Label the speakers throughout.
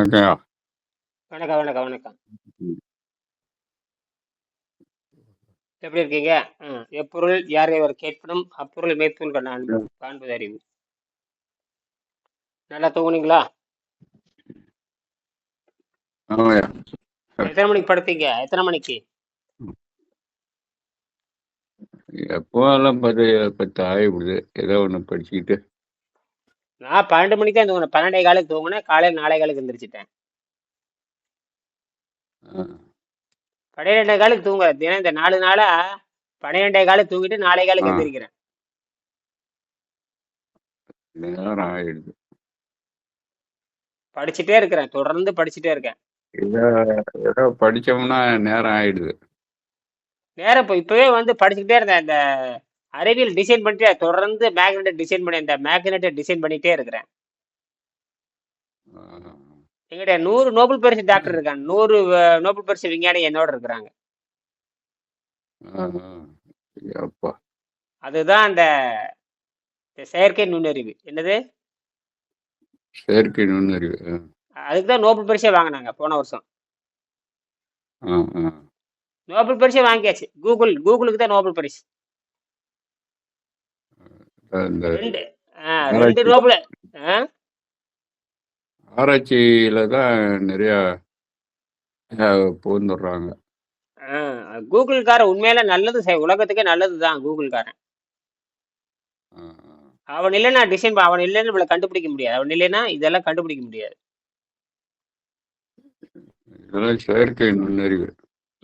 Speaker 1: ஓகேயா
Speaker 2: வணக்கம் வணக்கம் வணக்கம். எப்படி இருக்கீங்க? எப்பொருள் யார் எவர் கேட்பனும் அப்பொருள் மேற்கொள் நான் காண்பது அறிவு. நல்லா தூங்குனீங்களா? எத்தனை மணிக்கு படுத்தீங்க? எத்தனை மணிக்கு?
Speaker 1: எப்போல்லாம் பத்து பத்து ஆகிவிடுது ஏதோ ஒன்று படிச்சுக்கிட்டு
Speaker 2: நான் பன்னெண்டு மணிக்கு தான் தூங்கினேன். பன்னெண்டே காலுக்கு தூங்கினேன். காலையில் நாளை காலுக்கு எந்திரிச்சிட்டேன். பன்னிரெண்டே காலுக்கு தூங்க. தினம் இந்த நாலு நாளா பன்னிரெண்டே காலுக்கு தூங்கிட்டு நாளை காலுக்கு. எந்திரிக்கிறேன். படிச்சுட்டே இருக்கிறேன். தொடர்ந்து படிச்சுட்டே இருக்கேன்.
Speaker 1: ஏதோ படித்தோம்னா நேரம் ஆகிடுது
Speaker 2: நேரம் இப்போ இப்பவே வந்து படிச்சுக்கிட்டே இருந்தேன். இந்த அறிவியல் டிசைன் பண்ணிட்டே தொடர்ந்து மேக்னெட்டை டிசைன் பண்ணி இந்த மேக்னெட்டை டிசைன் பண்ணிட்டே இருக்கிறேன். எங்கிட்ட நூறு நோபல் பரிசு டாக்டர் இருக்காங்க. நூறு நோபல் பரிசு விஞ்ஞானி என்னோட இருக்கிறாங்க. அதுதான் அந்த செயற்கை நுண்ணறிவு. என்னது?
Speaker 1: செயற்கை நுண்ணறிவு.
Speaker 2: அதுக்கு தான் நோபல் பரிசே வாங்கினாங்க போன வருஷம். நோபல் பரிசே வாங்கியாச்சு. கூகுள் கூகுளுக்கு தான் நோபல் பரிசு. ரெண்டு?
Speaker 1: ஆராய்ச்சியில தான் நிறையா பூந்துடுறாங்க
Speaker 2: ஆ, கூகுள்காரன் உண்மையில நல்லது செய் உலகத்துக்கே நல்லது தான் கூகுள்காரன் அவன் இல்லைன்னா டிசைன் அவன் இல்லைன்னு இவ்வளோ கண்டுபிடிக்க முடியாது. அவன் இல்லைன்னா இதெல்லாம் கண்டுபிடிக்க முடியாது.
Speaker 1: இதெல்லாம் செயற்கை நுண்ணறிவு.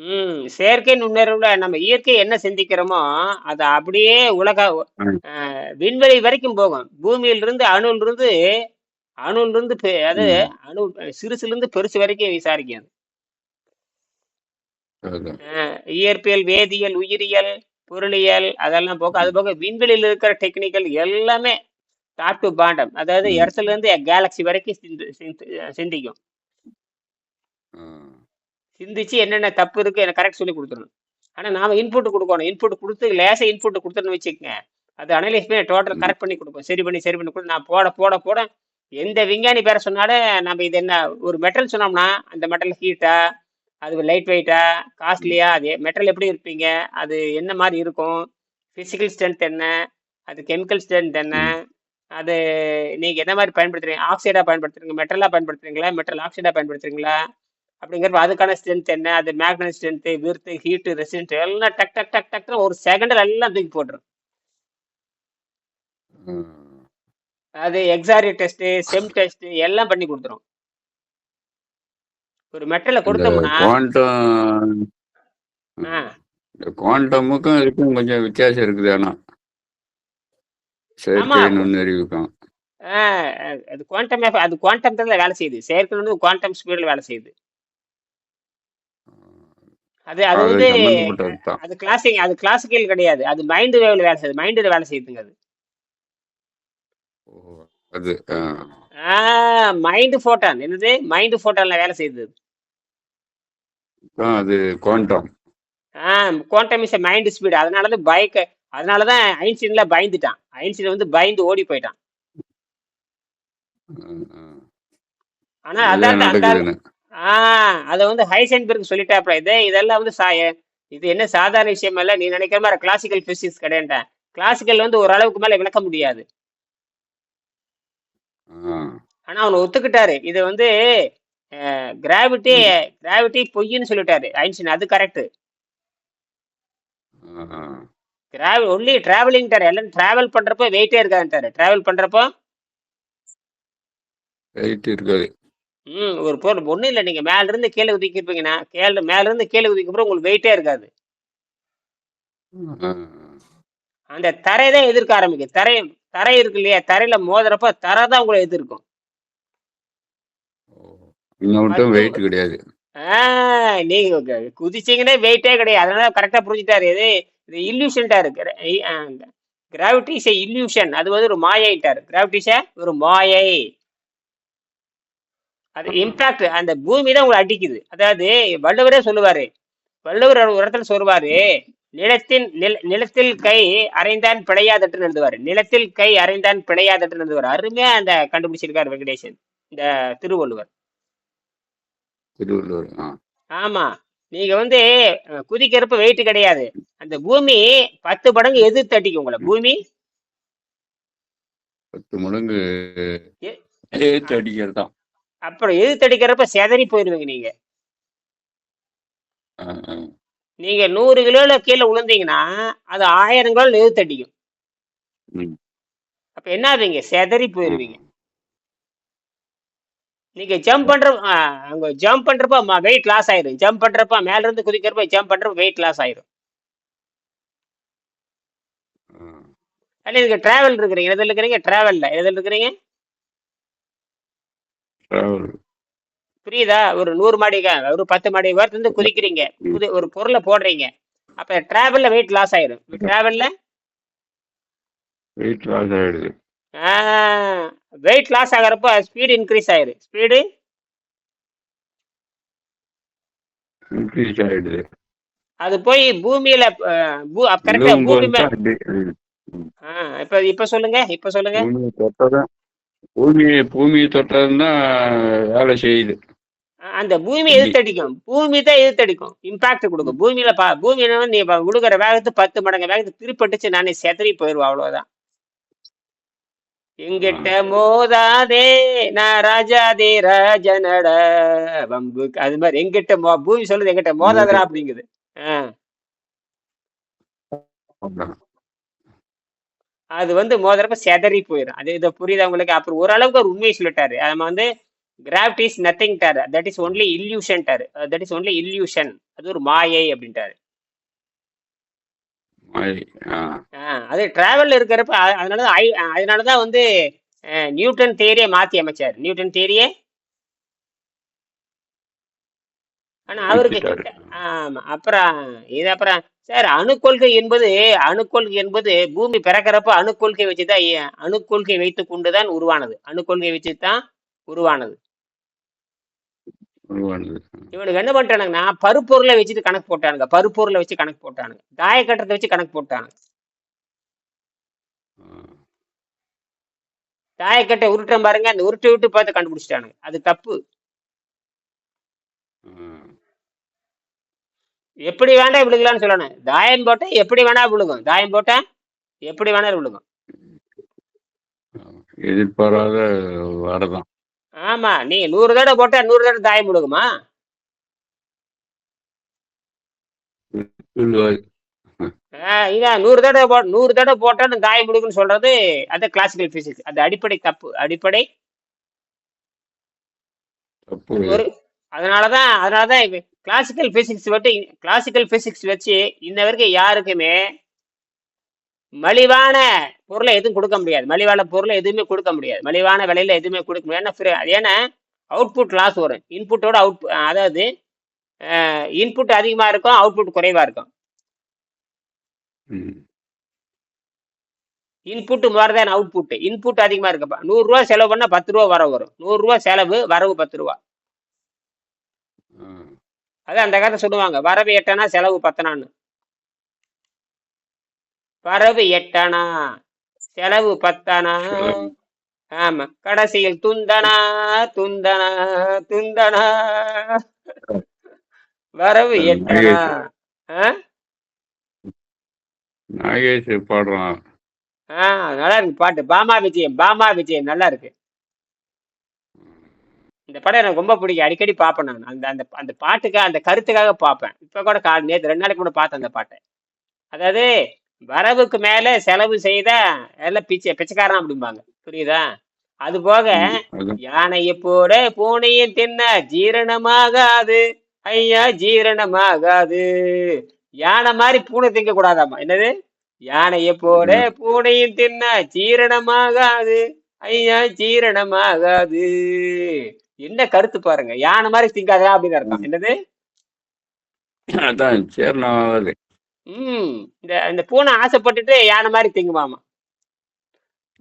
Speaker 2: ம் செயற்கை நுண்ணறிவுல நம்ம இயற்கை என்ன சிந்திக்கிறோமோ அது அப்படியே உலக
Speaker 1: ம்.
Speaker 2: அஹ், விண்வெளி வரைக்கும் போகும் பூமியிலிருந்து அணுலிருந்து அணுலிருந்து பெ- அது
Speaker 1: ம்.
Speaker 2: அணு சிறுசுல இருந்து பெருசு வரைக்கும் விசாரிக்கும் அது. அஹ், இயற்பியல் வேதியியல் உயிரியல் பொருளியல் அதெல்லாம் போக அது போக விண்வெளியில் இருக்கிற டெக்னிக்கல் எல்லாமே டாப் டு பாண்டம் அதாவது
Speaker 1: ம்.
Speaker 2: எர்த்ல இருந்து கேலக்சி வரைக்கும் சிந்து- சிந்து- சிந்திக்கும் சிந்திச்சு என்னென்ன தப்பு இருக்கு எனக்கு கரெக்ட் சொல்லி கொடுத்துடணும் ஆனா நாம இன்புட் கொடுக்கணும் இன்புட் கொடுத்து லேசா இன்புட் கொடுத்துன்னு வச்சுக்கோங்க அது அனலைஸ் பண்ணி டோட்டல். கரெக்ட் பண்ணி கொடுப்போம் சரி பண்ணி சரி பண்ணி கொடுத்து நான் போட போட போட எந்த விஞ்ஞானி பேரை சொன்னாலும் நம்ம இது என்ன ஒரு மெட்டல் சொன்னோம்னா அந்த மெட்டல் ஹீட்டா அது லைட் வெயிட்டா காஸ்ட்லியா அது மெட்டல் எப்படி இருப்பீங்க அது என்ன மாதிரி இருக்கும் பிசிக்கல் ஸ்ட்ரென்த் என்ன அது கெமிக்கல் ஸ்ட்ரென்த் என்ன. அது நீங்க என்ன மாதிரி பயன்படுத்துறீங்க ஆக்சைடா பயன்படுத்துறீங்க மெட்டலா பயன்படுத்துறீங்களா மெட்டல் ஆக்சைடா பயன்படுத்துறீங்களா அப்படிங்கிறப்ப அதுக்கான ஸ்ட்ரென்த் என்ன? அது magnet strength with heat resistant எல்லாம் டக் டக் டக் டக்னு ஒரு செகண்டில் எல்லாம் தூக்கி போட்டுரும். அது எக்ஸாரி டெஸ்ட் செம் டெஸ்ட் எல்லாம் பண்ணி கொடுத்துரும். ஒரு மெட்டலை கொடுத்தோம்னா
Speaker 1: குவாண்டமுக்கும் இதுக்கும் கொஞ்சம் வித்தியாசம் இருக்குது ஆனா. செயற்கை நுண்ணறிவுக்கும்.
Speaker 2: அது குவாண்டம் அது குவாண்டம் தான் வேலை செய்யுது. செயற்கை குவாண்டம் ஸ்பீடில் வேலை செய்யுது. அது அது வந்து அது கிளாசிக் அது கிளாசிக்கல் கிடையாது. அது மைண்டு வேவ்ல வேலை செய்யுது. மைண்டில் வேலை செய்யுதுங்க அது.
Speaker 1: அது ஆ.
Speaker 2: மைண்டு ஃபோட்டான் என்னது? மைண்டு ஃபோட்டான்ல வேலை செய்யுது.
Speaker 1: அது quantum
Speaker 2: quantum is mind speed அதனால தான் பயக்க அதனால தான் ஐன்ஸ்டீன்ல பயந்துட்டான். ஐன்ஸ்டீன் வந்து பயந்து ஓடி போயிட்டான். ஆனா அதான் அந்த
Speaker 1: நடக்குதுன்னு
Speaker 2: ஆ அதை வந்து ஹைசன்பெர்க் சொல்லிட்டாப்ல இது. இதெல்லாம் வந்து சா இது என்ன சாதாரண விஷயம் இல்ல நீ நினைக்கிற மாதிரி கிளாசிக்கல் பிசிக்ஸ் கிடையாதுட்டேன் கிளாசிக்கல் வந்து ஓரளவுக்கு மேல விளக்க முடியாது. ஆனா அவன் ஒத்துக்கிட்டாரு. இது வந்து கிராவிட்டி. கிராவிட்டி பொய்ன்னு சொல்லிட்டாரு ஐன்ஸ்டீன். அது கரெக்ட்
Speaker 1: ஆ.
Speaker 2: கிராவல் ஒன்லி டிராவலிங் எல்லாம் டிராவல் பண்றப்போ வெயிட்டே இருக்காதுன்ட்டாரு. டிராவல் பண்றப்போ?
Speaker 1: ரைட் இருக்காது.
Speaker 2: ம் ஒரு பொருள் ஒன்றும் இல்லை. நீங்கள் மேலேருந்து கீழே குதிக்கி இருப்பீங்கன்னா கீழே மேலேருந்து கீழே குதிக்க அப்புறம் உங்களுக்கு வெயிட்டே இருக்காது. அந்த தரை தான் எதிர்க்க ஆரம்பிக்கும். தரை தரை இருக்கு இல்லையா? தரையில மோதுறப்ப தரை தான் உங்களை எதிர்க்கும்.
Speaker 1: வெயிட் கிடையாது.
Speaker 2: ஆ நீங்க குதிச்சீங்கன்னா வெயிட்டே கிடையாது. அதனால கரெக்டாக புரிஞ்சுட்டாரு இது இது இல்லூஷன்டா இருக்கு கிராவிட்டி இஸ் இல்லூஷன் அது வந்து ஒரு மாயைட்டாரு கிராவிட்டி இஸ் ஒரு மாயை. அது இம்பாக்ட் அந்த பூமி தான் உங்களை அடிக்குது. அதாவது வள்ளுவரே சொல்லுவாரு. வள்ளுவர் ஒரு இடத்துல சொல்லுவாரு நிலத்தின் நில நிலத்தில் கை அரைந்தான் பிழையாதட்டுன்னு எழுதுவாரு. நிலத்தில் கை அரைந்தான் பிழையாதட்டுன்னு எழுதுவாரு. அருமையா அந்த கண்டுபிடிச்சிருக்காரு வெங்கடேசன் இந்த திருவள்ளுவர்.
Speaker 1: திருவள்ளூர் ஆ.
Speaker 2: ஆமா. நீங்க வந்து குதிக்கிறப்ப வெயிட் கிடையாது. அந்த பூமி பத்து மடங்கு எதிர்த்து அடிக்கும் உங்களை. பூமி?
Speaker 1: பத்து மடங்கு
Speaker 2: எ-
Speaker 1: ஏத்து அடிக்கிறது? தான்
Speaker 2: அப்புறம் எதிர்த்து அடிக்கிறப்ப செதறி போயிருவீங்க நீங்க. நீங்க நூறு கிலோல கீழே விழுந்தீங்கன்னா அது ஆயிரம் கிலோ எதிர்த்து அடிக்கும்.
Speaker 1: ம்.
Speaker 2: அப்ப என்ன ஆவீங்க? செதறி போயிருவீங்க. நீங்க ஜம்ப் பண்ற அங்க ஜம்ப் பண்றப்ப வெயிட் லாஸ் ஆயிரும். ஜம்ப் பண்றப்ப மேல இருந்து குதிக்கிறப்ப ஜம்ப் பண்றப்ப வெயிட் லாஸ் ஆயிரும். அல்ல நீங்க டிராவல் இருக்கிறீங்க. எதில் இருக்கிறீங்க? டிராவல்ல எதில் இருக்கிறீங்க? புரியுதா? ஒரு நூறு மாடிக்கா ஒரு பத்து மாடி உயரத்துல இருந்து குதிக்கிறீங்க குதி ஒரு பொருளை போடுறீங்க. அப்ப டிராவல்ல வெயிட் லாஸ் ஆயிரும். டிராவல்ல
Speaker 1: வெயிட் லாஸ் ஆயிடுது.
Speaker 2: வெயிட் லாஸ் ஆகிறப்ப ஸ்பீடு இன்க்ரீஸ் ஆயிரும் ஸ்பீடு
Speaker 1: இன்க்ரீஸ் ஆயிடுது.
Speaker 2: அது போய் பூமியில கரெக்டா பூமி இப்ப இப்ப சொல்லுங்க இப்ப சொல்லுங்க.
Speaker 1: தொட்டதான் பூமியை தொட்டதுன்னா வேலை செய்யுது.
Speaker 2: அந்த பூமி எதிர்த்தடிக்கும். பூமி தான் எதிர்த்தடிக்கும். இம்பாக்ட் கொடுக்கும். பூமியில பா பூமி என்ன நீ விழுகிற வேகத்து பத்து மடங்கு வேகத்து திருப்பட்டுச்சு நானே செதறி போயிருவா அவ்வளவுதான். எங்கிட்ட மோதாதே நான் ராஜாதே ராஜனட வம்பு. அது மாதிரி எங்கிட்ட மோ பூமி சொல்லுது எங்கிட்ட மோதாதரா அப்படிங்குது. ஆ,
Speaker 1: அதான்.
Speaker 2: அது வந்து மோதுறப்ப செதறி போயிடும் அது இதை புரியுதா உங்களுக்கு? அப்புறம் ஓரளவுக்கு ஒரு உண்மையை சொல்லிட்டாரு. நம்ம வந்து கிராவிட்டி இஸ் நத்திங் டாரு தட் இஸ் ஒன்லி இல்யூஷன் டாரு தட் இஸ் ஒன்லி இல்யூஷன் அது ஒரு மாயை அப்படின்ட்டாரு. அது டிராவல்ல இருக்கிறப்ப அ- அதனாலதான் ஐ அதனாலதான் வந்து நியூட்டன் தேரியை மாத்தி அமைச்சார். நியூட்டன் தேரியே ஆனா அவருக்கு. ஆமா. அப்புறம் இது அப்புறம் சார் அணுக்கொள்கை என்பது அணுக்கொள்கை என்பது பூமி பிறக்கிறப்ப அணுக்கொள்கை வச்சுதான் அணுக்கொள்கை வைத்துக் கொண்டுதான் உருவானது. அணுக்கொள்கை வச்சுதான் உருவானது. இவனுக்கு என்ன பண்ணிட்டானுங்கன்னா பருப்பொருளை வச்சுட்டு கணக்கு போட்டானுங்க. பருப்பொருளை வச்சு கணக்கு போட்டானுங்க. தாயக்கட்டத்தை வச்சு கணக்கு போட்டானுங்க. தாயக்கட்டை உருட்டுறேன் பாருங்க. அந்த உருட்டி விட்டு பார்த்து கண்டுபிடிச்சிட்டானுங்க. அது தப்பு. எப்படி வேண்டாம் விழுகலாம்னு சொல்லணும். தாயம் போட்டா எப்படி வேணா விழுகும். தாயம் போட்டா எப்படி வேணாலும் விழுகும்.
Speaker 1: எதிர்பாராத வரதான்
Speaker 2: ஆமா நீங்க நூறு தடவை போட்டா நூறு தடவை தாயம் விழுகுமா? இதான். நூறு தடவை போ நூறு தடவை போட்டா தாயம் விழுகுன்னு சொல்றது அது கிளாசிக்கல் பிசிக்ஸ் அது அடிப்படை தப்பு. அடிப்படை ஒரு அதனாலதான் அதனாலதான் கிளாசிக்கல் பிசிக்ஸ் வச்சு கிளாசிக்கல் பிசிக்ஸ் வச்சு இன்ன வரைக்கும் யாருக்குமே மலிவான பொருளை எதுவும் கொடுக்க முடியாது. மலிவான பொருளை எதுவுமே கொடுக்க முடியாது. மலிவான விலையில எதுவுமே கொடுக்க முடியாது. ஏன்னா ஏன்னா அவுட்புட் லாஸ் வரும். இன்புட்டோட அவுட் அதாவது இன்புட் அதிகமா இருக்கும் அவுட்புட் குறைவா இருக்கும். இன்புட் மாதிரி தான் அவுட்புட் இன்புட் அதிகமா இருக்குப்பா நூறு ரூபா செலவு பண்ணா பத்து ரூபா வரவு வரும். நூறு ரூபா செலவு வரவு பத்து ரூபா. அதான் அந்த கதை சொல்லுவாங்க வரவு எட்டனா செலவு பத்தனான்னு. வரவு எட்டனா செலவு பத்தனா. ஆமா. கடைசியில் துந்தனா துந்தனா துந்தனா. வரவு எட்டனா?
Speaker 1: நாகேஷ் பாடுறான்.
Speaker 2: ஆ நல்லா இருக்கு பாட்டு. பாமா விஜயம் பாமா விஜயம் நல்லா இருக்கு. இந்த படம் எனக்கு ரொம்ப பிடிக்கும். அடிக்கடி பார்ப்பேன் நான். அந்த அந்த அந்த பாட்டுக்காக அந்த கருத்துக்காக பார்ப்பேன். இப்போ கூட கா நேற்று ரெண்டு நாளைக்கு கூட பார்த்தேன் அந்த பாட்டை. அதாவது வரவுக்கு மேல செலவு செய்தா எல்லாம் பிச்சை பிச்சைக்காரன் அப்படிம்பாங்க. புரியுதா? அது போக யானையை போட பூனையும் தின்ன ஜீரணமாகாது. ஐயா ஜீரணமாகாது. யானை மாதிரி பூனை திங்க கூடாதாமா என்னது? யானையை போட பூனையும் தின்ன ஜீரணமாகாது. ஐயா ஜீரணமாகாது. என்ன கருத்து பாருங்க? யானை மாதிரி திங்காதா அப்படின்னு அர்த்தம். என்னது?
Speaker 1: அதான் சேரணமாவது
Speaker 2: ம். இந்த இந்த பூனை ஆசைப்பட்டுட்டு யானை மாதிரி திங்குமாமா?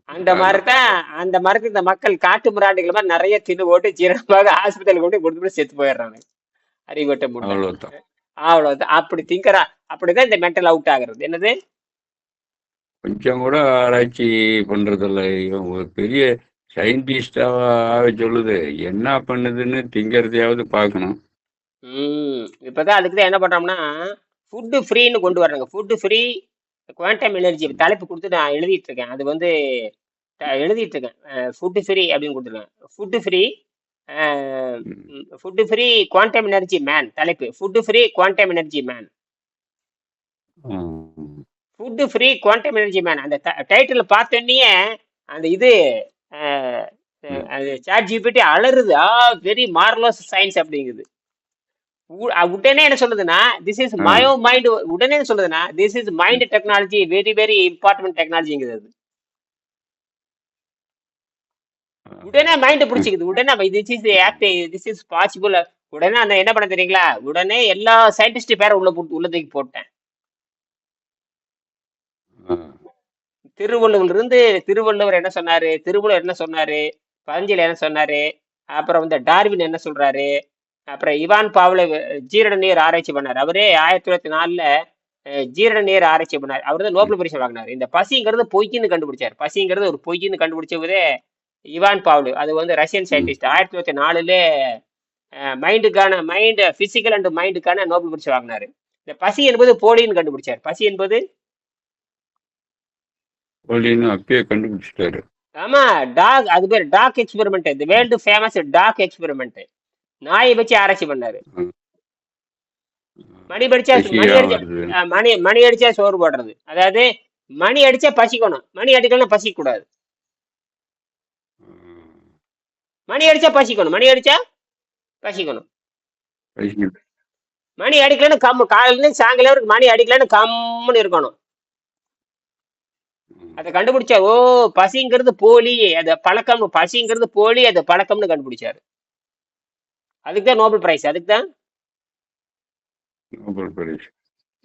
Speaker 2: அந்த மாதிரி தான் அந்த மாதிரி இந்த மக்கள் காட்டு மிராண்டிகள் மாதிரி நிறைய தின்னு போட்டு ஜீரணமாக ஆஸ்பத்திரியில் கொண்டு கொடுத்து செத்து போயிடுறாங்க. அறிவட்ட முட்டை.
Speaker 1: அவ்வளவுதான்.
Speaker 2: அப்படி திங்கறா அப்படிதான் இந்த மென்டல் அவுட் ஆகுறது. என்னது?
Speaker 1: கொஞ்சம் கூட ஆராய்ச்சி பண்றதில்ல. ஒரு பெரிய சயின்டிஸ்டாக சொல்லுது. என்ன பண்ணுதுன்னு திங்கிறதையாவது பார்க்கணும்.
Speaker 2: ம். இப்பதான் அதுக்கு தான் என்ன பண்றோம்னா ஃபுட்டு ஃப்ரீன்னு கொண்டு வர்றாங்க. ஃபுட்டு ஃப்ரீ குவாண்டம் எனர்ஜி தலைப்பு கொடுத்து நான் எழுதிட்டு இருக்கேன். அது வந்து எழுதிட்டு இருக்கேன். ஃபுட்டு ஃப்ரீ அப்படின்னு கொடுத்துருக்கேன் food free. Food free quantum energy man தலைப்பு. Food free quantum energy man. Food free quantum energy man அந்த டைட்டில் பார்த்தோன்னே அந்த இது அது சாட் ஜிபிடி அலறுது. ஆ வெரி மார்லஸ் சயின்ஸ் அப்படிங்குது. உடனே என்ன சொல்லுதுன்னா திஸ் இஸ். மயோ மைண்ட் உடனே என்ன சொல்லுதுன்னா this is mind technology very very important டெக்னாலஜிங்குது அது. உடனே மைண்ட் பிடிச்சிக்குது. உடனே this is act this is possible உடனே அந்த என்ன பண்ண தெரியுங்களா? உடனே எல்லா சயின்டிஸ்ட் பேரை உள்ள போட்டு உள்ள தூக்கி போட்டேன். திருவள்ளுவர் இருந்து திருவள்ளுவர் என்ன சொன்னாரு? திருவள்ளுவர் என்ன சொன்னாரு? பதஞ்சலி என்ன சொன்னாரு? அப்புறம் வந்து டார்வின் என்ன சொல்றாரு? அப்புறம் இவான் பாவ்ல ஜீரண நீர் ஆராய்ச்சி பண்ணார். அவரே ஆயிரத்தி தொள்ளாயிரத்தி நாலுல ஜீரண நீர் ஆராய்ச்சி பண்ணார். அவர் தான் நோபல் பரிசு வாங்கினார். இந்த பசிங்கிறது பொய்ன்னு கண்டுபிடிச்சார். பசிங்கிறது ஒரு பொய்ன்னு கண்டுபிடிச்சவரே இவான் பாவ்லு. அது வந்து ரஷ்யன். சயின்டிஸ்ட் ஆயிரத்தி தொள்ளாயிரத்தி நாலுல மைண்டுக்கான மைண்ட் பிசிக்கல் அண்ட் மைண்டுக்கான நோபல் பரிசு வாங்கினாரு. இந்த பசி என்பது போலின்னு கண்டுபிடிச்சார். பசி என்பது?
Speaker 1: கண்டுபிடிச்சிட்டாரு.
Speaker 2: ஆமா டாக் அது பேர் டாக் எக்ஸ்பெரிமெண்ட். இந்த வேர்ல்டு ஃபேமஸ் டாக் எக்ஸ்பெரிமெண்ட். நாயை வச்சு ஆராய்ச்சி பண்ணாரு. மணி படிச்சா மணி
Speaker 1: பசியா
Speaker 2: அடிச்சா மணி மணி அடிச்சா சோறு போடுறது. அதாவது மணி அடிச்சா பசிக்கணும். மணி அடிக்கலாம் பசிக்க கூடாது மணி அடிச்சா பசிக்கணும். மணி அடிச்சா பசிக்கணும்.
Speaker 1: பசி
Speaker 2: மணி அடிக்கலன்னு கம்மு. காலையில சாயங்காலம் மணி அடிக்கலன்னு கம்முன்னு இருக்கணும். அதை கண்டுபிடிச்சா ஓ பசிங்கிறது போலி அது பழக்கம் பசிங்கிறது போலி அது பழக்கம்னு கண்டுபிடிச்சாரு. அதுக்கு தான் நோபல் பிரைஸ் அதுக்கு தான்?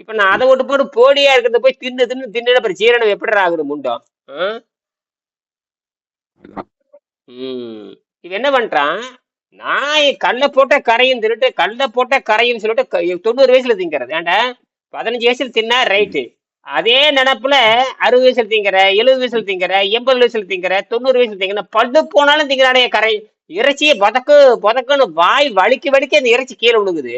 Speaker 2: இப்ப நான் அதை விட்டு போட்டு போலியா இருக்கிறத போய் தின்னு தின்னு தின்னு அப்புறம் ஜீரணம் எப்படி ஆகுது முண்டம் இவன் என்ன பண்றான்? நாய் கல்ல போட்ட கரையும் திருட்டு கல்ல போட்ட கரையும் சொல்லிட்டு தொண்ணூறு வயசுல திங்கிறது. ஏன்டா? பதினஞ்சு வயசுல தின்னா ரைட்டு. அதே நினப்புல அறுபது வயசுல திங்கிற எழுபது வயசுல திங்கிற எண்பது வயசுல திங்கிற தொண்ணூறு வயசுல திங்கிற பல்லு போனாலும் திங்கிறானே கரை. இறைச்சியை பதக்கு பதக்குன்னு வாய் வலிக்கு வலிக்க அந்த இறைச்சி கீழே விழுகுது.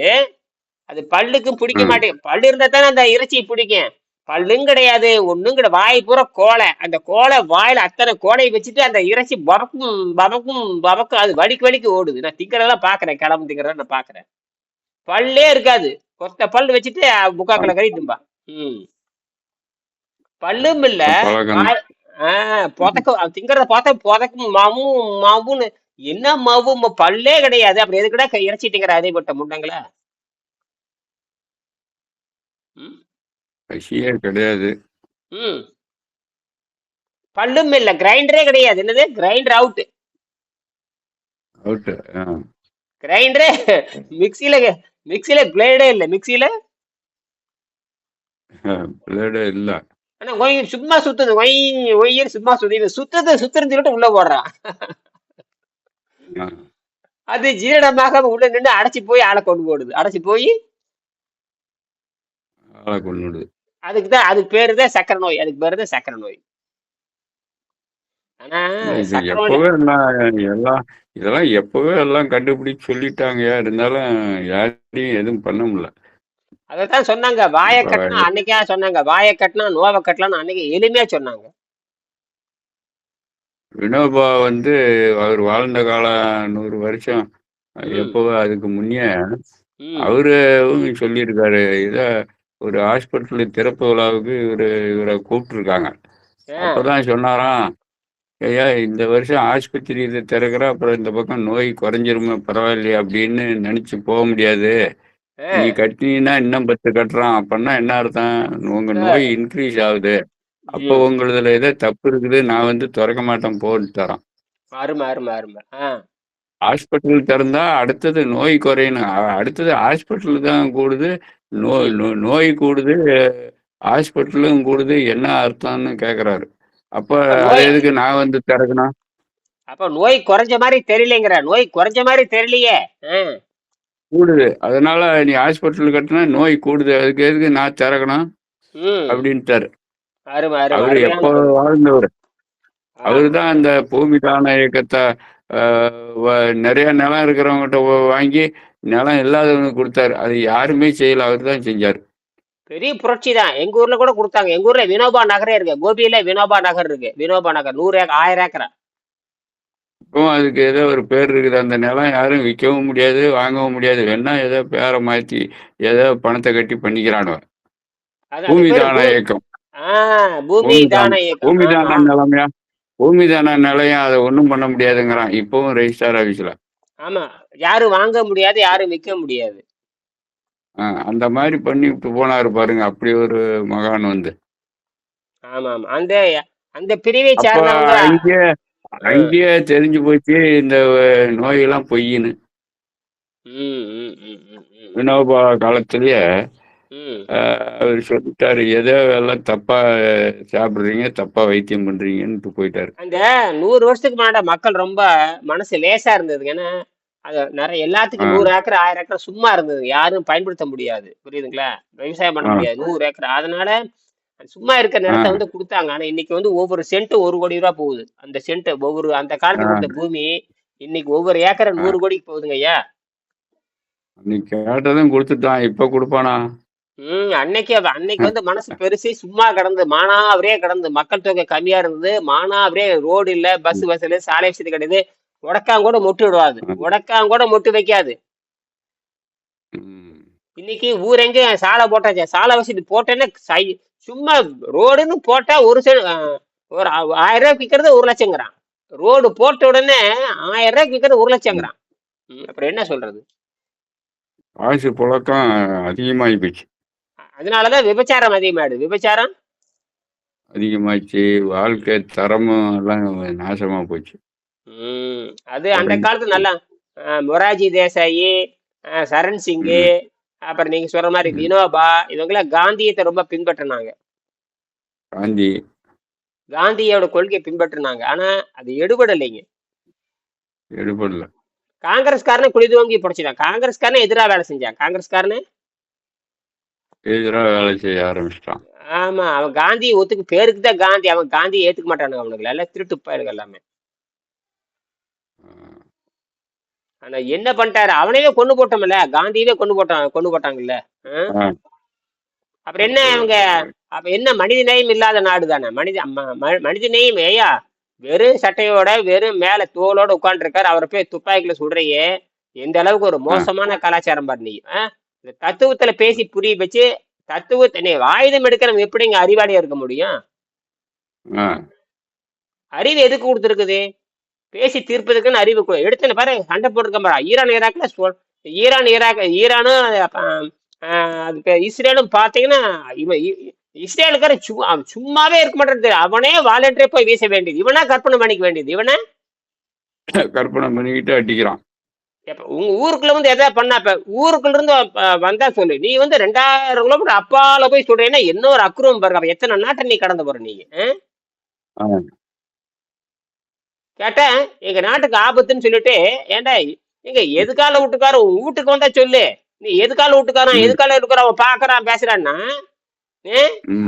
Speaker 2: அது பல்லுக்கும் பிடிக்க. மாட்டேங்குது. பல்லு இருந்தா தானே அந்த இறைச்சியை பிடிக்கும். பல்லும் கிடையாது ஒண்ணும் கிடையாது. வாய் பூரா கோலை அந்த கோலை வாயில அத்தனை கோலையை வச்சுட்டு அந்த இறைச்சி பபக்கும் பபக்கும் பபக்கும் அது வலிக்கு வலிக்கு ஓடுது. நான் திங்கிறதெல்லாம் பாக்குறேன். கிளம்பு திங்கிறத நான் பாக்குறேன். பல்லே இருக்காது. கொத்த பல் வச்சுட்டு முக்கா கிலோ கறி திம்பா. ம். பல்லும் இல்ல புதக்க திங்கிறத பார்த்தா புதக்கும் மாவும் மாவுன்னு. என்ன மாவு? பல்லே கிடையாது. அப்படி எதுக்குடா அதே பட்ட முண்டங்களா?
Speaker 1: பசியே கிடையாது.
Speaker 2: ம். பல்லும் இல்ல கிரைண்டரே கிடையாது. என்னது? கிரைண்டர் அவுட்
Speaker 1: அவுட்டு
Speaker 2: கிரைண்டரே. மிக்சியில மிக்சியில பிளேடே இல்ல. மிக்சியில
Speaker 1: பிளேடே இல்ல.
Speaker 2: ஆனா ஒய் சும்மா சுத்துது ஒய் ஒய்யன்னு சும்மா சுத்தி சுத்துது சுத்துறன்னு சொல்லிட்டு உள்ள போடுறான். அது ஜீரணமாக உள்ள நின்று அடைச்சி போய் ஆளை கொண்டு போடுது. அடைச்சி போய்
Speaker 1: ஆளை கொண்டுடுது
Speaker 2: அதுக்கு தான் அதுக்கு பேரு தான் சக்கரை நோய். அதுக்கு பேரு தான் சக்கரை நோய்.
Speaker 1: எப்பவே எல்லாம் இதெல்லாம் எப்பவே எல்லாம் கண்டுபிடிச்சு சொல்லிட்டாங்க இருந்தாலும் யாரையும் எதுவும் பண்ண முடியல.
Speaker 2: அதைத்தான் சொன்னாங்க. வாயை கட்டினா அன்னைக்கா சொன்னாங்க. வாயை கட்டினா நோவை கட்டலாம்னு அன்னைக்கு எளிமையா சொன்னாங்க.
Speaker 1: வினோபா வந்து அவர் வாழ்ந்த காலம் நூறு வருஷம். எப்பவே அதுக்கு முன்னே அவரு சொல்லியிருக்காரு. இத ஒரு ஹாஸ்பிட்டல் திறப்பு விழாவுக்கு இவரு இவரை கூப்பிட்டுருக்காங்க.
Speaker 2: ஆ.
Speaker 1: அப்பதான் சொன்னாராம் ஐயா இந்த வருஷம் ஆஸ்பத்திரி இதை திறக்கிற அப்புறம் இந்த பக்கம் நோய் குறைஞ்சிருமே பரவாயில்லையா? அப்படின்னு நினைச்சு போக முடியாது. நீ கட்டினீன்னா இன்னும் பத்து கட்டுறான். அப்படின்னா என்ன அர்த்தம்? உங்க நோய் இன்க்ரீஸ் ஆகுது. அப்போ உங்களுதுல ஏதோ தப்பு இருக்குது. நான் வந்து திறக்க மாட்டேன். போட்டு தரேன்.
Speaker 2: அருமை அருமை அருமை. ஆ.
Speaker 1: ஹாஸ்பிட்டல் திறந்தா அடுத்தது நோய் குறையணும். அடுத்தது ஹாஸ்பிட்டல் தான் கூடுது. நோய் நோய் கூடுது. ஹாஸ்பிட்டலும் கூடுது. என்ன அர்த்தம்னு கேக்குறாரு. அப்ப எதுக்கு நான் வந்து திறக்கணும்?
Speaker 2: அப்ப நோய் குறைஞ்ச மாதிரி தெரியலைங்கிற. நோய் குறைஞ்ச மாதிரி தெரியலையே.
Speaker 1: கூடுது. அதனால நீ ஹாஸ்பிட்டல் கட்டினா நோய் கூடுது. அதுக்கு எதுக்கு நான் திறக்கணும்? அப்படின்ட்டாரு. அவரு எப்போ வாழ்ந்தவர்? அவரு தான் அந்த பூமி தான இயக்கத்தை நிறைய நிலம் இருக்கிறவங்ககிட்ட வாங்கி நிலம் இல்லாதவனுக்கு கொடுத்தாரு. அது யாருமே செய்யல. அவர் தான் செஞ்சார்.
Speaker 2: பெரிய புரட்சி தான். எங்க ஊர்ல கூட கொடுத்தாங்க. எங்க ஊர்ல வினோபா நகரே இருக்கு. கோபியில வினோபா நகர் இருக்கு. வினோபா நகர். நூறு ஏக்கர் ஆயிரம் ஏக்கரா.
Speaker 1: இப்போ அதுக்கு ஏதோ ஒரு பேர் இருக்குது. அந்த நிலம் யாரும் விற்கவும் முடியாது வாங்கவும் முடியாது. வேணா ஏதோ பேரை மாற்றி ஏதோ பணத்தை கட்டி பண்ணிக்கிறானோ பூமி தான இயக்கம்.
Speaker 2: பூமி தான
Speaker 1: நிலைமையா? பூமி தான நிலையம் அதை ஒன்றும் பண்ண முடியாதுங்கிறான். இப்பவும் ரெஜிஸ்டார் ஆஃபீஸில்.
Speaker 2: ஆமா. யாரும் வாங்க முடியாது யாரும் விற்க முடியாது.
Speaker 1: அந்த மாதிரி பண்ணி விட்டு போனாரு பாருங்க. அப்படி ஒரு மகான் வந்து.
Speaker 2: ஆமா ஆமா அந்த அந்த பிரிவை சேர்ந்தவங்க
Speaker 1: அங்கேயே தெரிஞ்சு போச்சு இந்த நோயெல்லாம்
Speaker 2: ம்,
Speaker 1: வினோபா காலத்திலேயே அவர் சொல்லிட்டாரு எதோ எல்லாம் தப்பா சாப்பிடுறீங்க தப்பா வைத்தியம் பண்றீங்கன்ட்டு போயிட்டாரு.
Speaker 2: அந்த நூறு வருஷத்துக்கு முன்னாடி மக்கள் ரொம்ப மனசு லேசா இருந்ததுங்க. ஏன்னா அது நிறைய எல்லாத்துக்கும் நூறு ஏக்கர் ஆயிரம் ஏக்கர் சும்மா இருந்தது. யாரும் பயன்படுத்த முடியாது. புரியுதுங்களா? விவசாயம் பண்ண முடியாது. நூறு ஏக்கர். அதனால சும்மா இருக்க நிலத்தை வந்து கொடுத்தாங்க. ஆனா இன்னைக்கு வந்து ஒவ்வொரு சென்ட் ஒரு கோடி ரூபா போகுது. அந்த சென்ட் ஒவ்வொரு அந்த காலத்துல கொடுத்த பூமி இன்னைக்கு ஒவ்வொரு ஏக்கரை. நூறு கோடிக்கு போகுதுங்க ஐயா.
Speaker 1: அன்னைக்கு கேட்டதும் கொடுத்துட்டான். இப்ப கொடுப்பானா?
Speaker 2: ம் அன்னைக்கு அன்னைக்கு வந்து மனசு பெருசு சும்மா கிடந்து மானாவரே கிடந்து மக்கள் தொகை கம்மியா இருந்தது. மானாவரே ரோடு இல்ல பஸ் வசதி சாலை வசதி கிடையாது. உடக்காங்கூட மொட்டு விடாது உடக்காங்கூட மொட்டு வைக்காது. இன்னைக்கு ஊரெங்க சாலை போட்டாச்சு. சாலை வசதி போட்டேன்னா சும்மா ரோடுன்னு போட்டா ஒரு செ- ஆ, ஒரு ஆயிரம் ரூபாய்க்கு விற்கிறது ஒரு லட்சங்கிறான். ரோடு போட்ட உடனே ஆயிரம் ரூபாய்க்கு விற்கிறது ஒரு லட்சங்கிறான். அப்புறம் என்ன சொல்றது?
Speaker 1: காசு புழக்கம் அதிகமாகி போச்சு.
Speaker 2: அதனாலதான் விபச்சாரம் அதிகமாயிடுது. விபச்சாரம்?
Speaker 1: அதிகமாச்சு வாழ்க்கை தரமும் எல்லாம் நாசமா போச்சு.
Speaker 2: அது அந்த காலத்துல நல்லா மொராஜி தேசாயி சரண் சிங்கு அப்புறம் நீங்க சொல்ற மாதிரி. வினோபா இவங்கெல்லாம் காந்தியத்தை ரொம்ப பின்பற்றினாங்க.
Speaker 1: காந்தி.
Speaker 2: காந்தியோட கொள்கையை பின்பற்றினாங்க. ஆனா அது எடுபடலைங்க.
Speaker 1: எடுபடல.
Speaker 2: காங்கிரஸ்காரனை குழி தோங்கி பிடிச்சிட்டான். காங்கிரஸ்காரனை எதிராக வேலை செஞ்சான். காங்கிரஸ்காரனு?
Speaker 1: எதிராக வேலை செய்ய ஆரம்பிச்சிட்டான்.
Speaker 2: ஆமா அவன் காந்தியை ஒத்துக்கு பேருக்கு தான் காந்தி அவன் காந்தியை ஏத்துக்க மாட்டானுங்க அவனுக்கு எல்லாம் திருட்டு பயலுங்க எல்லாமே. ஆனா என்ன பண்ணிட்டாரு? அவனையே கொண்டு போட்டோம்ல? காந்தியவே கொண்டு போட்டான் கொண்டு போட்டாங்கல்ல? அப்புறம் என்ன அவங்க அப்ப என்ன மனித நேயம் இல்லாத நாடு தானே? மனித மனித நேயம் ஏயா வெறும் சட்டையோட வெறும் மேல தோலோட உட்காந்துருக்காரு அவரை போய் துப்பாக்கில சுடுறையே எந்த அளவுக்கு ஒரு மோசமான கலாச்சாரம் பாரு நீ? இந்த தத்துவத்துல பேசி புரிய வச்சு தத்துவத்தை நீ ஆயுதம் எடுக்கிறவங்க எப்படிங்க அறிவாளியா இருக்க முடியும்? அறிவு எதுக்கு கொடுத்துருக்குது? பேசி தீர்ப்பதுக்குன்னு அறிவு எடுத்துன்னு பாரு சண்டை போட்டுருக்க பாரு. ஈரான் ஈராக்ல சொல் ஈரான் ஈராக் ஈரானும் அது இஸ்ரேலும் பார்த்தீங்கன்னா இவன் இஸ்ரேலுக்கார சும்மா சும்மாவே இருக்க மாட்டேங்குது அவனே வாலண்டரே போய் வீச வேண்டியது. இவனா கற்பனை பண்ணிக்க வேண்டியது. இவனை?
Speaker 1: கற்பனை பண்ணிக்கிட்டு அடிக்கிறான்.
Speaker 2: எப்ப உங்க ஊருக்குள்ள வந்து எதாவது பண்ணா இப்ப ஊருக்குள்ள இருந்து வந்தா சொல்லு. நீ வந்து ரெண்டாயிரம் கிலோமீட்டர் அப்பால போய் சொல்றேன்னா என்ன ஒரு அக்குறம் பாருங்க எத்தனை நாட்டை நீ கடந்து போற? ஆ, கேட்டேன் எங்க நாட்டுக்கு ஆபத்துன்னு சொல்லிட்டு ஏன்டா எங்க எதுக்கால வீட்டுக்காரன் உன் வீட்டுக்கு வந்தா சொல்லு. நீ எதுக்கால வீட்டுக்காரன் எதுக்கால இருக்கிற அவன் பாக்குறான் பேசுறான்னா?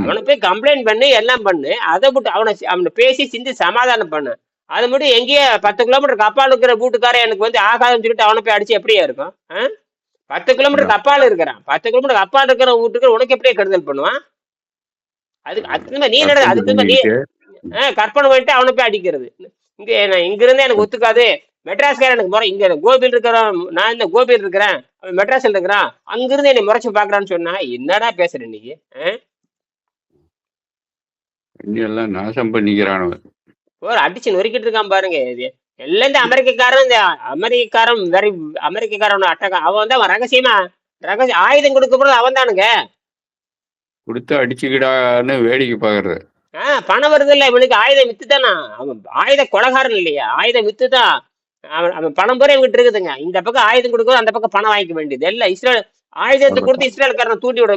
Speaker 2: அவனை போய் கம்ப்ளைண்ட் பண்ணு எல்லாம் பண்ணு. அதை விட்டு அவனை அவனை பேசி சிந்தி சமாதானம் பண்ணு. அது மட்டும் எங்கேயே பத்து கிலோமீட்டருக்கு அப்பால் இருக்கிற வீட்டுக்காரன் எனக்கு வந்து ஆகாதுன்னு சொல்லிட்டு அவனை போய் அடிச்சு எப்படியா இருக்கும்? பத்து கிலோமீட்டருக்கு அப்பால் இருக்கிறான். பத்து கிலோமீட்டருக்கு அப்பால் இருக்கிற வீட்டுக்கு உனக்கு எப்படியே கெடுதல் பண்ணுவான்? அதுக்கு அதுக்கு நீ நட
Speaker 1: கற்பனை
Speaker 2: அதுக்கு நீ கற்பனை பண்ணிட்டு அவனை போய் அடிக்கிறது. இங்க நான் இங்க இருந்தா எனக்கு ஒத்துக்காது. மெட்ராஸ்காரன் எனக்கு முறை இங்க கோபியில் இருக்கிறான் நான் இந்த கோபியில் இருக்கிறேன். அவன் மெட்ராஸ்ல இருக்கிறான். அங்கிருந்து என்னை முறைச்சு பாக்குறான்னு சொன்னா என்னடா பேசுற ஆ?
Speaker 1: எல்லாம் நாசம் பண்ணிக்கிறானவன்.
Speaker 2: ஒரு அடிச்சு நொறுக்கிட்டு இருக்கான் பாருங்க. இது எல்லாம் இந்த அமெரிக்கக்காரன் இந்த அமெரிக்கக்காரன் வெரி அமெரிக்கக்காரன் அட்டகா. அவன் வந்து அவன் ரகசியமா? ரகசிய ஆயுதம் கொடுக்க போறது அவன் தானுங்க
Speaker 1: கொடுத்து அடிச்சுக்கிடான்னு வேடிக்கை பார்க்கறது
Speaker 2: ஆஹ் பணம் வருது இல்ல இவனுக்கு ஆயுதம் வித்து தானா அவன் ஆயுத கொலகாரன் இல்லையா ஆயுதம் வித்து தான் அவன் அவன் பணம் பூரா இவங்கிட்ட இருக்குதுங்க. இந்த பக்கம் ஆயுதம் கொடுக்கும் அந்த பக்கம் பணம் வாங்கிக்க வேண்டியது. எல்லாம் இஸ்ரேல் ஆயுதத்தை கொடுத்து இஸ்ரேல்காரனை தூண்டி விட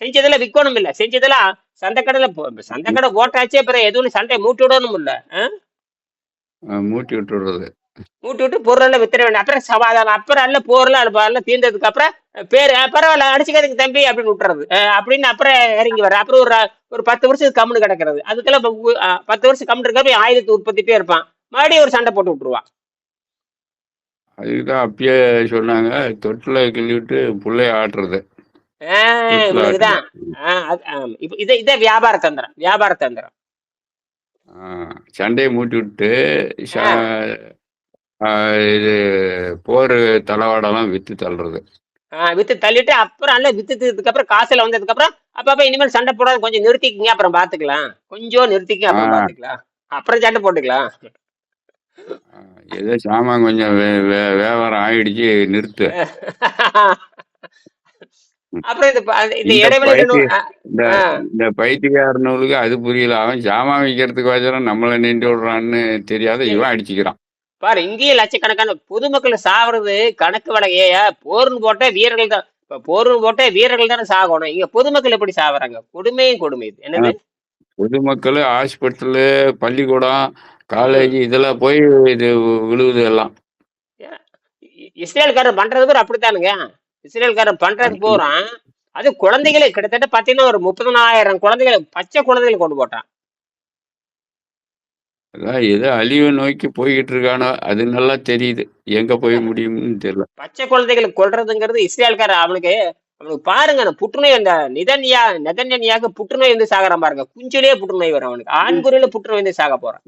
Speaker 2: செஞ்சதெல்லாம் விற்கணும் இல்ல. செஞ்சதெல்லாம் சந்தைக்கடையில சந்தைக்கடை போட்டாச்சே அப்புறம் எதுவும் சண்டை மூட்டி விடணும் இல்ல
Speaker 1: மூட்டி விட்டுறது
Speaker 2: மூட்டி விட்டு பொருளெல்லாம் வித்துற வேண்டிய அப்புறம் சமாதானம். அப்புறம் எல்லாம் போர்லாம் எல்லாம் தீர்ந்ததுக்கு அப்புறம் பேர் பரவாயில்ல அடிச்சுக்காதுங்க தம்பி அப்படின்னு விட்டுறது. அப்படின்னு அப்புறம் இறங்கி வர அப்புறம் ஒரு ஒரு பத்து வருஷம் கம்முன்னு கிடக்கிறது. அதுக்கெல்லாம் பத்து வருஷம் கம்முன்னு இருக்கப்ப ஆயுதத்தை உற்பத்திட்டே இருப்பான். மறுபடியும் ஒரு சண்டை போட்டு விட்டுருவான்.
Speaker 1: அதுக்குதான் அப்பயே சொன்னாங்க தொட்டில கிள்ளிவிட்டு புள்ளைய ஆட்டுறது.
Speaker 2: இதை இதை வியாபார தந்திரம். வியாபார தந்திரம்.
Speaker 1: சண்டையை மூட்டி விட்டு இது போர் தளவாடம்லாம் வித்து தள்ளுறது.
Speaker 2: வித்து தள்ளிட்டு அப்புறம் அல்ல வித்து தீர்த்ததுக்கு அப்புறம் காசுல வந்ததுக்கு அப்புறம் அப்பப்ப இனிமேல் சண்டை போடாத கொஞ்சம் நிறுத்திக்கங்க அப்புறம் பாத்துக்கலாம். கொஞ்சம் நிறுத்திக்க அப்புறம் பாத்துக்கலாம். அப்புறம் சண்டை போட்டுக்கலாம்.
Speaker 1: ஏதோ சாமான் கொஞ்சம் வியாபாரம் ஆயிடுச்சு நிறுத்து.
Speaker 2: அப்புறம் இந்த இடைவெளி
Speaker 1: இந்த
Speaker 2: ஆ,
Speaker 1: இந்த பைத்தியக்கார நூலுக்கு அது புரியல. அவன் சாமான் விற்கிறதுக்கு வச்சுறான் நம்மளை நின்று விடுறான்னு தெரியாத. இவன் அடிச்சுக்கிறான்.
Speaker 2: பாரு இங்கேயே லட்சக்கணக்கான பொதுமக்கள் சாவறது கணக்கு வழக்கையா போர்னு போட்ட வீரர்கள் தான். இப்ப போர்னு போட்ட வீரர்கள் தானே சாகணும். இங்க பொதுமக்கள் எப்படி சாவறாங்க? கொடுமையும் கொடுமை. இது என்னது
Speaker 1: பொதுமக்கள் ஹாஸ்பிட்டலு பள்ளிக்கூடம் காலேஜ் இதெல்லாம் போய் இது விழுவுது எல்லாம்.
Speaker 2: இஸ்ரேல்காரன் பண்றது பேர் அப்படித்தானுங்க. இஸ்ரேல்காரன் பண்றது பூரா அது குழந்தைகளை கிட்டத்தட்ட பாத்தீங்கன்னா ஒரு முப்பதனாயிரம் குழந்தைகளை பச்சை குழந்தைகளை கொண்டு போட்டான்.
Speaker 1: அதான் ஏதோ அழிவை நோக்கி போய்கிட்டு இருக்கானோ அது நல்லா தெரியுது. எங்க போய் முடியும்னு தெரியல.
Speaker 2: பச்சை குழந்தைகளை கொல்றதுங்கிறது இஸ்ரேல்காரன் அவனுக்கு அவனுக்கு பாருங்க அந்த புற்றுநோய் அந்த நிதன்யா நெதன்யாக்கு புற்றுநோய் வந்து சாகறான் பாருங்க. குஞ்சிலேயே புற்றுநோய் வரும் அவனுக்கு. ஆண்குறியில புற்றுநோய் வந்து சாக போறான்.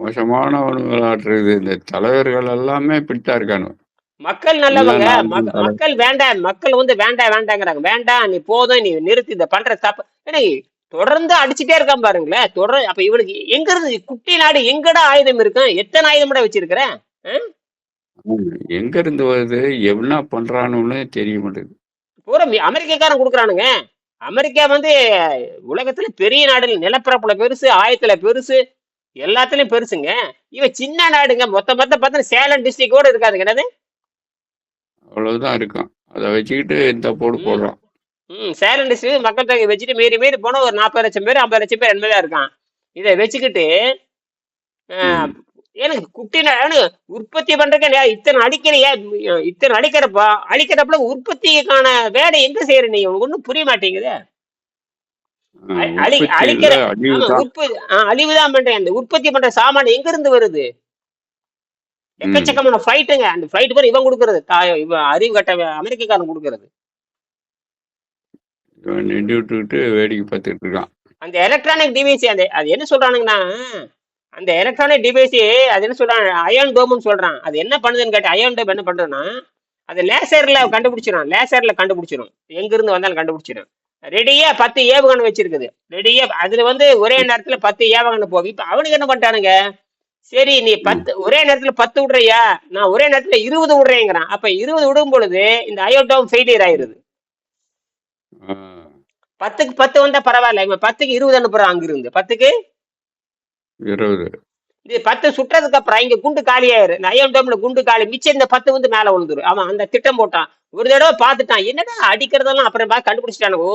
Speaker 1: மோசமானவனுங்களாட்டுறது இந்த தலைவர்கள் எல்லாமே பிட்டா இருக்கானு
Speaker 2: மக்கள் நல்லவங்க. மக்கள் வேண்டாம் மக்கள் வந்து வேண்டாம் வேண்டாங்கிறாங்க. வேண்டாம் நீ போதும் நீ நிறுத்தி இதை பண்ற தப்பு. ஏன்னா தொடர்ந்து அடிச்சுட்டே இருக்கான் பாருங்களேன். தொடர் அப்ப இவனுக்கு எங்க இருந்து குட்டி நாடு எங்கடா ஆயுதம் இருக்கும் எத்தனை ஆயுதம் வச்சிருக்கிற?
Speaker 1: எங்க இருந்து வருது? என்ன பண்றானுன்னு தெரிய மாட்டேங்குது.
Speaker 2: பூரா அமெரிக்காக்காரன் கொடுக்குறானுங்க. அமெரிக்கா வந்து உலகத்துல பெரிய நாடு நிலப்பரப்புல பெருசு ஆயத்துல பெருசு எல்லாத்துலயும் பெருசுங்க. இவன் சின்ன நாடுங்க. மொத்த மொத்த பார்த்தா சேலம் டிஸ்ட்ரிக்ட் கூட இருக்காதுங்க. என்னது?
Speaker 1: அவ்வளவுதான் இருக்கும் அதை வச்சுக்கிட்டு இந்த போடு. போடுறான்.
Speaker 2: ம் சேலம் டிஸ்ட்ரிக்ட் மக்கள் தொகை வச்சுட்டு மீறி மீறி போனா ஒரு நாற்பது லட்சம் பேர் ஐம்பது லட்சம் பேர் என்பதா இருக்கான். இதை வச்சுக்கிட்டு. எனக்கு குட்டி நாடு உற்பத்தி பண்றதுக்கு நீ இத்தனை அடிக்கிறிய இத்தனை அடிக்கிறப்ப அடிக்கிறப்பல உற்பத்திக்கான வேலை எங்க செய்யற நீ? உனக்கு ஒன்றும் புரிய மாட்டேங்குது. அழிக்கிற அழிவுதான் பண்றேன். அந்த உற்பத்தி பண்ற சாமான் எங்க இருந்து வருது. எக்கச்சக்கமான ஃபைட்டுங்க அந்த ஃபைட் பேர் இவன் கொடுக்கறது. தாய் இவன் அறிவு கட்ட அமெரிக்காரன் கொடுக்கறது.
Speaker 1: நின்று விட்டுக்கிட்டு வேடிக்கை பார்த்துட்டு இருக்கான்.
Speaker 2: அந்த எலக்ட்ரானிக் டிவைஸ் அந்த அது என்ன சொல்றானுங்கன்னா அந்த எலக்ட்ரானிக் டிவைஸ் அது என்ன சொல்றான் அயன் டோம்னு சொல்றான். அது என்ன பண்ணுதுன்னு கேட்டு அயன் டோம் என்ன பண்றதுன்னா அது லேசர்ல கண்டுபிடிச்சிடும் லேசர்ல கண்டுபிடிச்சிடும் எங்க இருந்து வந்தாலும் கண்டுபிடிச்சிடும் ரெடியா பத்து ஏவுகணை வச்சிருக்குது. ரெடியா அதுல வந்து ஒரே நேரத்துல பத்து ஏவுகணை போகும் இப்ப அவனுக்கு என்ன பண்ணிட்டானுங்க? சரி நீ பத்து ஒரே நேரத்துல பத்து விடுறியா? நான் ஒரே நேரத்துல இருபது விடுறேங்கிறான். அப்ப இருபது விடும் பொழுது இந்த அயோட்டோம் ஃபெயிலியர் ஆயிருது. பத்துக்கு பத்து வந்தா பரவாயில்ல. இவன் பத்துக்கு இருபது அனுப்புறான் அங்கிருந்து. பத்துக்கு?
Speaker 1: இருபது.
Speaker 2: இது பத்து சுட்டுறதுக்கு அப்புறம் இங்க குண்டு காலியாயிரு. அயன் டோம்ல குண்டு காலி. மிச்சம் இந்த பத்து வந்து மேல விழுந்துரும். அவன் அந்த திட்டம் போட்டான். ஒரு தடவை பார்த்துட்டான். என்னடா அடிக்கிறதெல்லாம் அப்புறம் பார்த்து கண்டுபிடிச்சிட்டானு. ஓ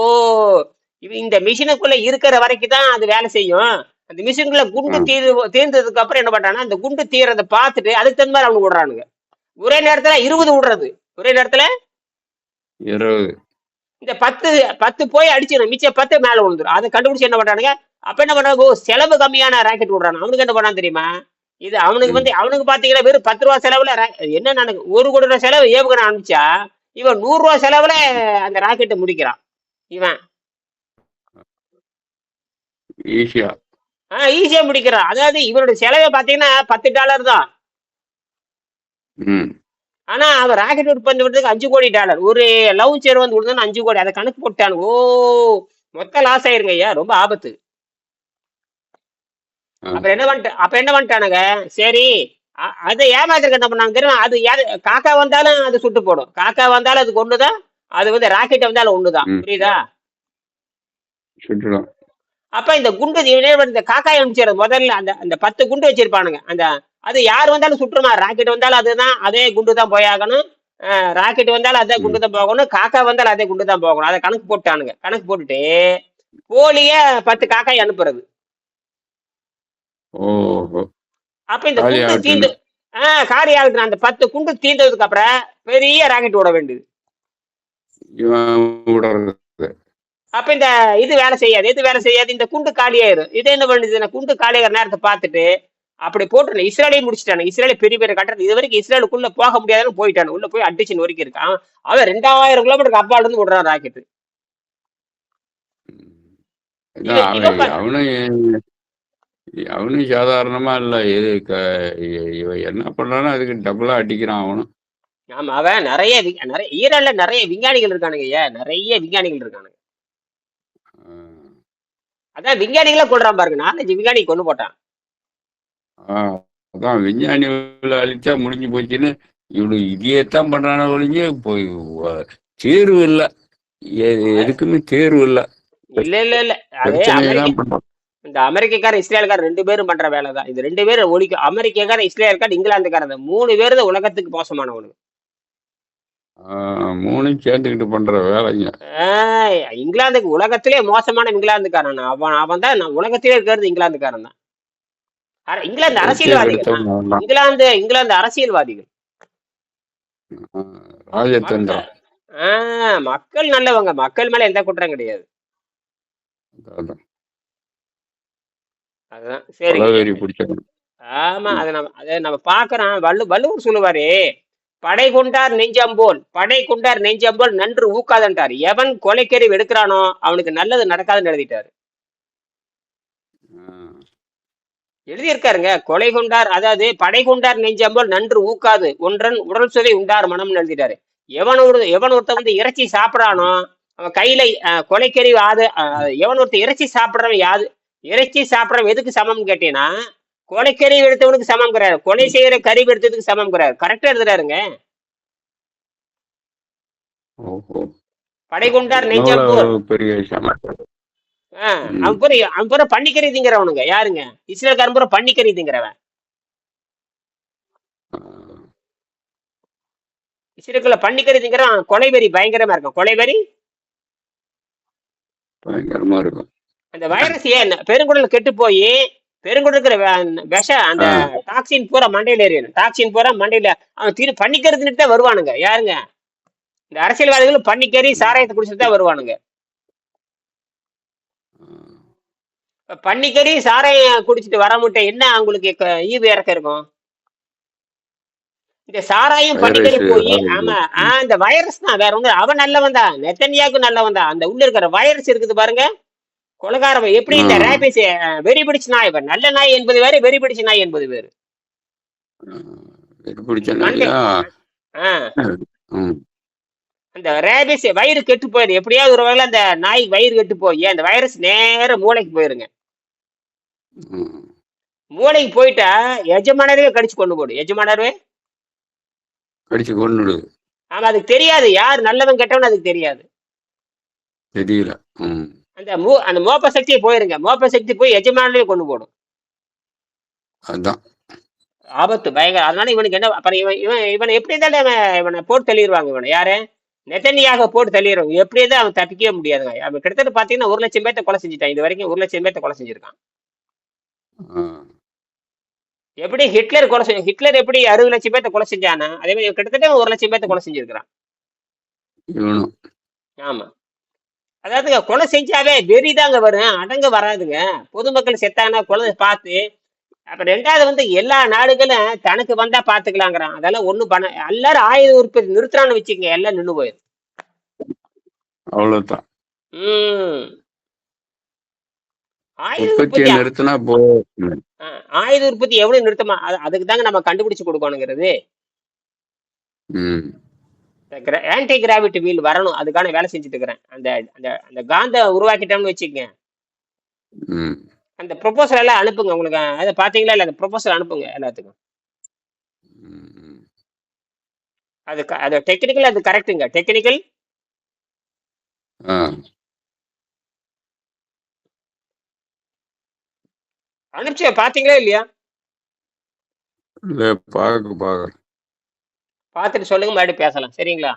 Speaker 2: இவன் இந்த மிஷினுக்குள்ள இருக்கிற வரைக்கும் தான் அது வேலை செய்யும். அந்த மிஷினுக்குள்ள குண்டு
Speaker 1: ஆ.
Speaker 2: தீர் தீர்ந்ததுக்கு அப்புறம் என்ன பண்றானா அந்த குண்டு தீரதை பார்த்துட்டு அதுக்கு தகுந்த மாதிரி அவனுக்கு விடுறானுங்க ஒரே நேரத்துல இருபது விடுறது ஒரே நேரத்துல
Speaker 1: இருபது.
Speaker 2: இந்த பத்து பத்து போய் அடிச்சிடும் மிச்சம் பத்து மேல விழுந்துரும். அதை கண்டுபிடிச்சு என்ன பண்றானுங்க? அப்ப என்ன பண்றாங்க ஓ செலவு கம்மியான ராக்கெட் விடுறானு. அவனுக்கு என்ன பண்ணான் தெரியுமா? இது அவனுக்கு. வந்து அவனுக்கு பாத்தீங்கன்னா வெறும் பத்து ரூபா செலவுல என்ன நடக்கு? ஒரு கோடி ரூபா செலவு ஏவுகணை அனுப்பிச்சா இவன் நூறு ரூபா செலவுல அந்த ராக்கெட்டை முடிக்கிறான். இவன்.
Speaker 1: ஈஸியா
Speaker 2: ஆஹ் ஈஸியா முடிக்கிறான். அதாவது இவனுடைய செலவை பாத்தீங்கன்னா பத்து டாலர் தான்.
Speaker 1: ம்.
Speaker 2: ஆனா அவன் ராக்கெட் உற்பத்தி பண்றதுக்கு அஞ்சு கோடி டாலர் ஒரு லவ் சேர் வந்து விடுதா அஞ்சு கோடி. அதை கணக்கு போட்டானு ஓ மொத்த லாஸ் ஆயிருங்க ஐயா. ரொம்ப ஆபத்து.
Speaker 1: ஆ.
Speaker 2: அப்புறம் என்ன பண்ணிட்டு அப்ப என்ன பண்ணிட்டானுங்க? சரி அதை ஏமாத்துறதுக்கு என்ன பண்ணாங்க தெரியுமா? அது காக்கா வந்தாலும் அது சுட்டு போடும். காக்கா வந்தாலும் அதுக்கு ஒண்ணுதான். அது வந்து ராக்கெட் வந்தாலும் ஒண்ணுதான். புரியுதா? அப்ப இந்த குண்டு இந்த காக்காய் அனுப்பிச்சிடுறது முதல்ல அந்த அந்த பத்து குண்டு வச்சிருப்பானுங்க. அந்த அது யார் வந்தாலும் சுற்றுமா ராக்கெட் வந்தாலும் அதுதான் அதே குண்டு தான் போயாகணும். ராக்கெட் வந்தாலும் அதே குண்டு தான் போகணும். காக்கா வந்தாலும் அதே குண்டு தான் போகணும். அதை கணக்கு போட்டானுங்க. கணக்கு போட்டுட்டு போலிய பத்து காக்காய் அனுப்புறது. அப்ப இந்த குண்டு. தீந்து ஆஹ் ஆகுது அந்த பத்து குண்டு தீர்ந்ததுக்கு அப்புறம் பெரிய ராக்கெட் விட வேண்டியது. அப்ப இந்த இது வேலை செய்யாது. இது வேலை செய்யாது? இந்த குண்டு காலியாயிரும். இது என்ன பண்ணுது? குண்டு காலியாகிற நேரத்தை பார்த்துட்டு அப்படி போட்டு இஸ்ரேலையும் முடிச்சிட்டானு. இஸ்ரேல பெரிய பெரிய கட்டணம் இது வரைக்கும் இஸ்ரேலுக்குள்ள போக முடியாதுன்னு போயிட்டானு. உள்ள போய் அடிச்சு நொறுக்கி இருக்கான். அவன் ரெண்டாயிரம் கிலோமீட்டருக்கு அப்பால இருந்து விடுறான் ராக்கெட்.
Speaker 1: அவனும் சாதாரணமா இல்ல. இது இவன் என்ன பண்றானோ அதுக்கு டபுளா அடிக்கிறான் அவனும்.
Speaker 2: ஆமா அவன் நிறைய நிறைய ஈரான்ல நிறைய விஞ்ஞானிகள் இருக்கானுங்க ஐயா. நிறைய விஞ்ஞானிகள் இருக்கானுங்க. அதான் விஞ்ஞானிகளை கொள்றான் பாருங்க. நாலஞ்சு விஞ்ஞானி கொண்டு போட்டான்.
Speaker 1: அதான் விஞ்ஞானிகளை அழிச்சா முடிஞ்சு போச்சுன்னு இவனு இதையத்தான் பண்றான ஒழிஞ்சு போய் தேர்வு இல்ல. எதுக்குமே தேர்வு இல்ல.
Speaker 2: இல்ல இல்ல இல்ல.
Speaker 1: தான்
Speaker 2: இந்த அமெரிக்கக்கார இஸ்ரேல்கார ரெண்டு பேரும் பண்ற வேலை தான். இது ரெண்டு பேரும் ஒழிக்க அமெரிக்கக்கார இஸ்ரேல்கார இங்கிலாந்துக்கார மூணு பேர் தான் உலகத்துக்கு மோசமானவனுங்க
Speaker 1: மூணும் சேர்ந்துக்கிட்டு பண்ற வேலைங்க.
Speaker 2: இங்கிலாந்துக்கு உலகத்திலே மோசமான இங்கிலாந்துக்காரன். அவன் அவன் தான் உலகத்திலே இருக்கிறது இங்கிலாந்துக்காரன் தான். இங்கிலாந்து அரசியல்வாதிகள். இங்கிலாந்து இங்கிலாந்து அரசியல்வாதிகள். மக்கள் நல்லவங்க. மக்கள் மேல எந்த குற்றம் கிடையாது. அதுதான்
Speaker 1: பிடிச்சவன்
Speaker 2: ஆமா அதை நம்ம அதை நம்ம பாக்குறோம். வள்ளு வள்ளுவர் சொல்லுவாரு படை கொண்டார் நெஞ்சம்போல் படை கொண்டார் நெஞ்சம்போல் நன்று ஊக்காதன்றார் எவன் கொலைக்கறி எடுக்கிறானோ அவனுக்கு நல்லது நடக்காதுன்னு எழுதிட்டாரு
Speaker 1: ஆஹ்
Speaker 2: எழுதியிருக்காருங்க கொலை கொண்டார் அதாவது படை கொண்டார் நெஞ்சம்போல் நன்று ஊக்காது ஒன்றன் உடல் சுவை உண்டார் மனம்னு எழுதிட்டாரு. எவன் ஒரு எவன் ஒருத்தன் வந்து இறைச்சி சாப்பிடறானோ அவன் கையில கொலைக்கறி ஆது எவன் ஒருத்தன் இறைச்சி சாப்பிடுறவன் யாது இறைச்சி சாப்பிடறவன் எதுக்கு சமம் கேட்டீங்கன்னா கொலைக்கறி எடுத்தவனுக்கு சமம் கிடையாது கொலை செய்யற கறி எடுத்ததுக்கு சமம் கிடையாது கரெக்டா எழுதுறாருங்க. படை கொண்டார் நெஞ்சம்போல்.
Speaker 1: பெரிய
Speaker 2: அவன் பூரா அவன் பூரா பன்னிக்கறி திங்கிறவனுங்க யாருங்க? இஸ்ரேல்காரன் பூரா பன்னிக்கறி திங்கிறவன்
Speaker 1: ஆஹ்
Speaker 2: இஸ்ரேலுக்குள்ள பன்னிக்கறி திங்கிறவன் கொலைவெறி பயங்கரமா இருக்கும். கொலைவெறி
Speaker 1: பயங்கரமா இருக்கும்.
Speaker 2: அந்த வைரஸ் ஏன்? பெருங்குடல் கெட்டு போய் பெருங்குடல் இருக்கிற வெ- விஷம் அந்த டாக்ஸின் பூரா மண்டையில ஏறிடும். டாக்ஸின் பூரா மண்டையில அவன் திரு பண்ணிக்கிறதுன்னு தான் வருவானுங்க. யாருங்க? இந்த அரசியல்வாதிகள் பண்ணிக்கறி சாராயத்தை குடிச்சிட்டு தான் வருவானுங்க
Speaker 1: ஆஹ்
Speaker 2: இப்ப பன்னிக்கறி சாராயம் குடிச்சிட்டு வர முட்டை என்ன அவங்களுக்கு ஈவு இறக்க இருக்கும்? இந்த சாராயம் பன்னிக்கறி போய் ஆமா ஆஹ் இந்த வைரஸ் தான் வேற ஒண்ணு அவன் நல்லவன் தான் நெத்தன்யாக்கு நல்லவன் தான் அந்த உள்ள இருக்கிற வைரஸ் இருக்குது பாருங்க. கொலகாரவன் எப்படி இந்த. ரேபிஸ் வெறி பிடிச்ச நாய் நல்ல நாய் என்பது வேறு வெறி. பிடிச்ச நாய்? என்பது வேறு அந்த ரேபிஸ் வயிறு கெட்டு போயிரு எப்படியாவது ஒரு வகையில அந்த நாய் வயிறு கெட்டு போய் அந்த வைரஸ் நேர மூளைக்கு போயிருங்க. மூளைக்கு போயிட்டா எஜமானரவே கடிச்சு கொண்டு போடு. எஜமானரவே
Speaker 1: கடிச்சு கொண்டுடுது
Speaker 2: ஆமா அதுக்கு தெரியாது. யார் நல்லவன் கெட்டவன் அதுக்கு தெரியாது.
Speaker 1: தெரியல.
Speaker 2: அந்த மூ அந்த மோப்ப சக்தியை போயிருங்க. மோப்ப சக்தி போய் எஜமானரவே கொண்டு போடும்.
Speaker 1: அதான்.
Speaker 2: ஆபத்து பயங்கர. அதனால இவனுக்கு என்ன அப்புறம் இவன் இவன் இவனை எப்படி இருந்தாலும் இவன் போட்டு தள்ளிடுவாங்க இவனை. யாரு? நெத்தனியாக போட்டு தள்ளிடுவாங்க எப்படி தான் அவன் தப்பிக்கவே முடியாதுங்க. அவன் கிட்டத்தட்ட பாத்தீங்கன்னா ஒரு லட்சம் பேர்த்த கொலை செஞ்சுட்டான். இது வரைக்கும் ஒரு லட்சம் பேர்த்த கொலை செஞ்சிருக்கான். எப்படி ஹிட்லர் கொலை செஞ்ச ஹிட்லர் எப்படி அறுபது லட்சம் பேர்த்த கொலை செஞ்சானா அதே மாதிரி கிட்டத்தட்ட ஒரு லட்சம் பேர்த்த கொலை செஞ்சிருக்கிறான். ஆமா. அதாவதுங்க கொலை செஞ்சாவே வெறிதாங்க வரும் அடங்க வராதுங்க. பொதுமக்கள் செத்தாங்கன்னா கொலை பார்த்து அப்ப ரெண்டாவது வந்து எல்லா நாடுகளும் தனக்கு வந்தா பாத்துக்கலாங்கிறான் அதெல்லாம் ஒண்ணும் பண்ண எல்லாரும் ஆயுத உற்பத்தி நிறுத்துறான்னு வச்சுக்கங்க எல்லாம் நின்னு போயிடும்
Speaker 1: அவ்வளவுதான்.
Speaker 2: உம் ஆயுத உற்பத்தி
Speaker 1: நிறுத்தினா
Speaker 2: ஆயுத உற்பத்தி எவ்வளவு நிறுத்தமா? அது- அதுக்கு தாங்க நம்ம கண்டுபிடிச்சு கொடுக்கணுங்கிறது. ஆன்டி கிராவிட்டி வீல் வரணும். அதுக்கான வேலை செஞ்சுட்டு இருக்கிறேன் அந்த அந்த அந்த காந்த உருவாக்கிட்டோம்னு வச்சுக்கங்க. அந்த ப்ரொபோசல் எல்லாம் அனுப்புங்க. உங்களுக்கு அதை பாத்தீங்களா இல்ல அந்த ப்ரொபோசல் அனுப்புங்க எல்லாத்துக்கும். அது அது டெக்னிக்கல் அது கரெக்ட்டுங்க டெக்னிக்கல் அனுப்பிச்சு பாத்தீங்களா இல்லையா?
Speaker 1: இல்ல பார்க்க பார்க்க
Speaker 2: பார்த்துட்டு சொல்லுங்க மறுபடியும் பேசலாம். சரிங்களா?